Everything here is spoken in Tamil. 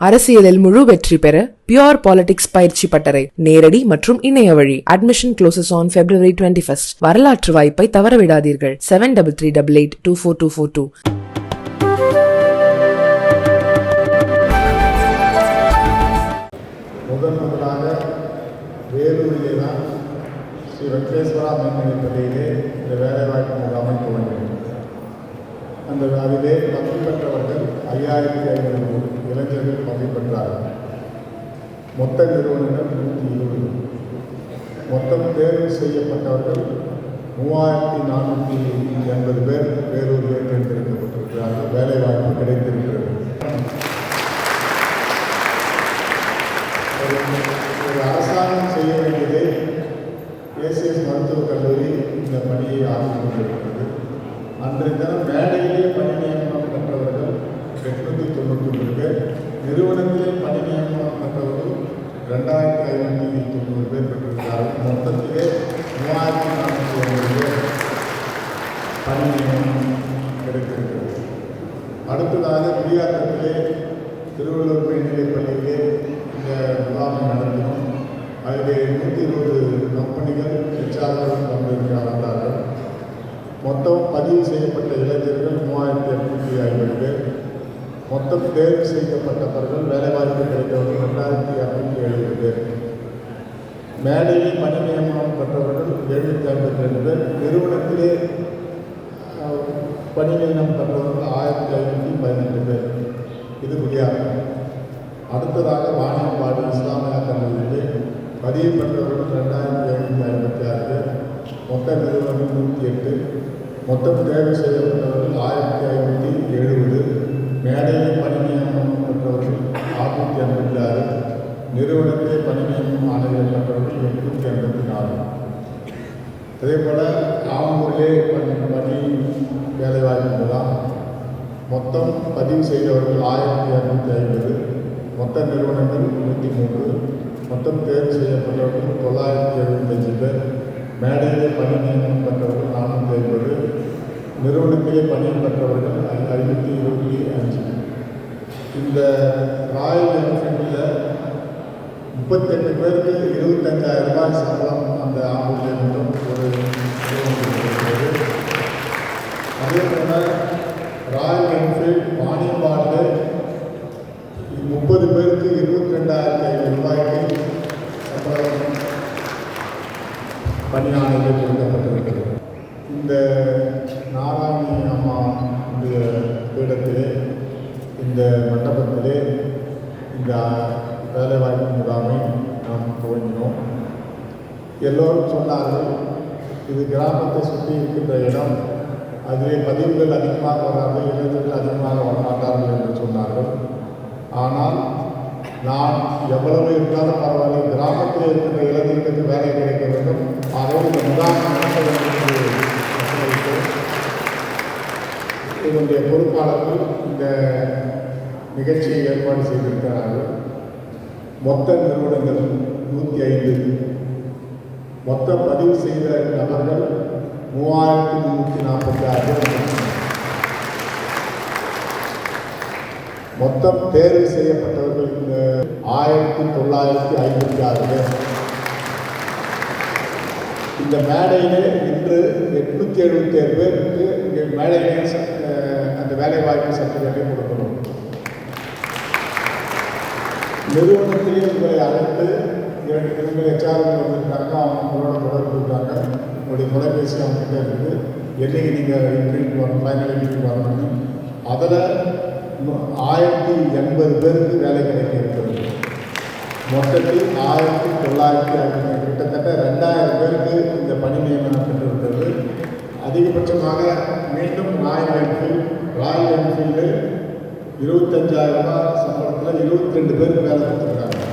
அரசியலில் முழு வெற்றி பெற பியோர் பாலிடிக்ஸ் பயிற்சி பட்டறை நேரடி மற்றும் இணைய வழி. Admission closes on February twenty first வரலாற்று வாய்ப்பை தவறவிடாதீர்கள். Seven double three double eight two four two four two முதன் முதலாக வேலூரிலே தான் ஸ்ரீ வெங்கடேஸ்வரா மேல்நிலைப் பள்ளியிலே இந்த வேலைவாய்ப்பு முகாமை துவங்கினோம் அந்த அதிலே பங்கு பெற்றவர்கள் ஐயாயிரத்தி ஐநூறு இளைஞர்கள் பங்கு பெற்றார்கள். மொத்த நிறுவனங்கள் நூற்றி இருபது. மொத்தம் தேர்வு செய்யப்பட்டவர்கள் மூவாயிரத்தி நானூற்றி எண்பது பேர் வேலூரிலே தேர்ந்தெடுக்கப்பட்டிருக்கிறார்கள். வேலைவாய்ப்பு கிடைத்திருக்கிறது. ஒரு அரசாங்கம் செய்ய வேண்டியதே ஏசிஎஸ் மருத்துவக் கல்லூரி இந்த பணியை ஆற்றிக் கொண்டிருக்கிறது. அன்றைய தினம் மேடையிலே பணி நியமனம் பெற்றவர்கள் எட்நூற்றி தொண்ணூற்றி ஒன்று பேர் நிறுவனத்திலே பணி நியமனம் பெற்றவர்கள் ரெண்டாயிரத்தி ஐநூற்றி தொண்ணூறு பேர் பெற்றிருக்கிறார்கள் மொத்தத்திலே மூவாயிரத்தி நானூற்றி ஐம்பது பேர் பணி நியமனம் கிடைத்திருக்கிறது அடுத்ததாக குடியாத்தத்திலே திருவள்ளூர் மேல்நிலைப் பள்ளியிலே இந்த தேர்வு செய்யப்பட்ட இளைஞர்கள் மூவாயிரத்தி எட்நூற்றி ஐம்பது பேர். மொத்தம் தேர்வு செய்யப்பட்டவர்கள் வேலைவாய்ப்பு கிடைத்தவர்கள் ரெண்டாயிரத்தி இரநூத்தி எழுபது பேர். மேடையில் பணி நியமனம் பெற்றவர்கள் எழுநூற்றி ஐம்பத்தி ரெண்டு பேர். நிறுவனத்திலே பணி நியமனம் பெற்றவர்கள் ஆயிரத்தி ஐநூற்றி பதினெட்டு பேர். இது குடியாத்தம் அடுத்ததாக வாணியம்பாடு இஸ்லாமிய கல்லூரியிலே பதிவு பெற்றவர்கள் ரெண்டாயிரத்தி ஐநூற்றி ஐம்பத்தி ஆறு பேர். மொத்த நிறுவனம் நூற்றி எட்டு. மொத்தம் தேர்வு செய்யப்பட்டவர்கள் ஆயிரத்தி ஐநூற்றி எழுபது மேடையில் பணி நியமனம் பெற்றவர்கள் ஆறுநூற்றி ஐம்பத்தி ஆறு நிறுவனத்தை பணி நியமனம் ஆணையம் பெற்றவர்கள் எட்நூற்றி ஐம்பத்தி நாலு அதே போல் ஆம்பூரிலே பணி பணி வேலைவாய்ப்பு மூலம் மொத்தம் பதிவு செய்தவர்கள் ஆயிரத்தி இரநூத்தி ஐம்பது மொத்த நிறுவனங்கள் நூற்றி மூன்று மொத்தம் தேர்வு செய்யப்பட்டவர்கள் தொள்ளாயிரத்தி எழுபத்தஞ்சு பேர் மேடையிலே பணி நியமனம் பெற்றவர்கள் நானூற்றி ஐம்பது நிறுவனத்திலே பணி பெற்றவர்கள் ஐநூற்றி இருபத்தி அஞ்சு. இந்த ராயல் என்ஃபீல்டில் முப்பத்தெட்டு பேருக்கு இருபத்தஞ்சாயிரம் ரூபாய் சம்பளம் அந்த ஆம்பூரிலே மட்டும் ஒரு அதே போல் ராயல் என்ஃபீல்ட் வாணியம்பாடில் முப்பது பேருக்கு இருபத்தி ரெண்டாயிரத்தி ஐநூறு ரூபாய்க்கு சம்பளம் பணியாளர்கள் கொடுக்கப்பட்டிருக்கிறது. இந்த நாராயணி அம்மா பீடத்திலே இந்த மண்டபத்திலே இந்த வேலைவாய்ப்பு முகாமை நாம் துவங்கினோம். எல்லோரும் சொன்னார்கள் இது கிராமத்தை சுற்றி இருக்கின்ற இடம். அதிலே பதிவுகள் அதிகமாக வராது இளைஞர்கள் அதிகமாக வரமாட்டார்கள் என்று சொன்னார்கள். ஆனால் நான் எவ்வளவு இருந்தாலும் பரவாயில்லை கிராமத்தில் இருக்கின்ற இளைஞர்களுக்கு வேலை கிடைக்க வேண்டும். ஆகவே இந்த முகாம் நடத்த வேண்டும் என்று உத்தரவிட்டேன். இதனுடைய பொறுப்பாளர்கள் இந்த நிகழ்ச்சியை ஏற்பாடு செய்திருக்கிறார்கள். மொத்த நிறுவனங்கள் நூற்றி ஐந்து. மொத்த பதிவு செய்த நபர்கள் மூவாயிரத்தி முந்நூற்றி நாற்பத்தி ஆறு மொத்தம் தேர்வு செய்யப்பட்டவர்கள் இந்த ஆயிரத்தி தொள்ளாயிரத்தி ஐம்பத்தி ஆறு பேர். இந்த மேடையிலே இன்று எட்நூற்றி எழுபத்தி ஏழு பேருக்கு இங்கே மேடையிலே அந்த வேலை அந்த வேலைவாய்ப்பு சர்டிஃபிகேட்டை கொடுக்கணும். நிறுவனத்திலே உங்களை அழைத்து இரண்டு இவங்க எச்சாரம் வந்திருக்காங்க. அவங்க தொடர்பு இருக்காங்க. உங்களுடைய தொலைபேசி அவங்ககிட்ட இருக்குது. என்னைக்கு நீங்கள் இன்டர்வியூ வரணும் ஃபைனல் இன்டர்வியூ வரணும்னு. அதில் ஆயிரத்தி எண்பது பேருக்கு வேலை கிடைக்க இருக்கிறது. மொத்தத்தில் ஆயிரத்தி தொள்ளாயிரத்தி ஐம்பது கிட்டத்தட்ட ரெண்டாயிரம் பேருக்கு பணி நியமனம் பெற்றிருக்கிறது அதிகபட்சமாக மீண்டும் ராயல் என்ஃபீல்ட் ராயல் என்ஃபீல்டு இருபத்தஞ்சாயிரம் ரூபாய் சம்பளத்தில் இருபத்தி ரெண்டு பேருக்கு வேலை கொடுத்துருக்காங்க.